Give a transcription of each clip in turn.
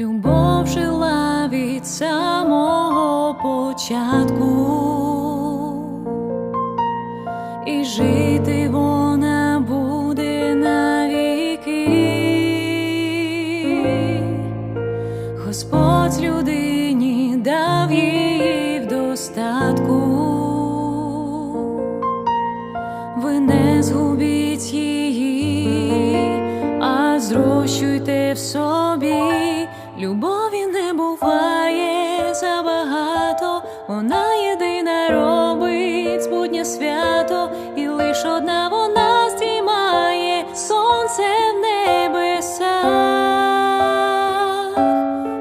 Любов жила від самого початку, і жити вона буде навіки. Господь людині дав її в достатку. Ви не згубіть її, а зрощуйте в собі. Любові не буває забагато, вона єдина робить збудня свято, і лиш одна вона здіймає сонце в небесах.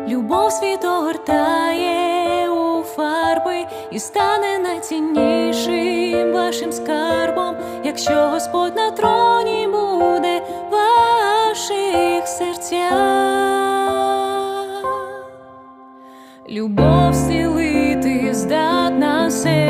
Любов світ огортає у фарби і стане найціннішим вашим скарбом, якщо Господь на троні Любов зцілити здатна серця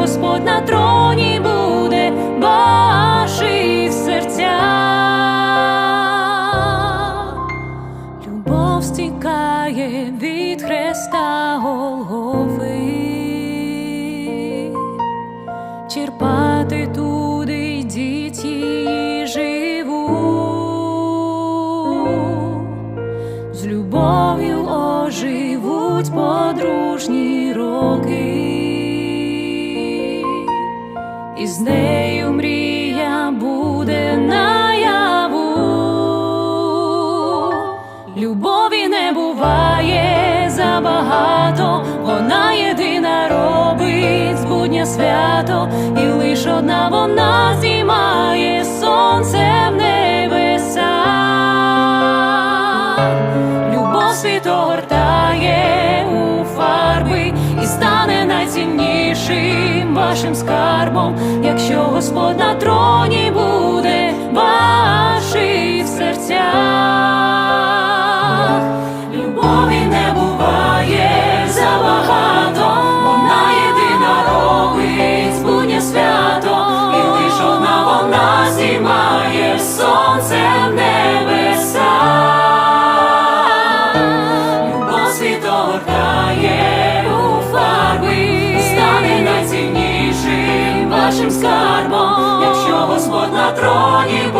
Господь на троні буде ваших серцях. Любов стікає від хреста Голгофи, черпати туди йдіть живу, з любов'ю і з нею мрія буде наяву. Любові не буває забагато, вона єдина робить збудня свято, і лиш одна вона здіймає сонце в небесах. Любов світ стане найціннішим вашим скарбом, якщо Господь на троні буде ваших серцях. Любові на троні.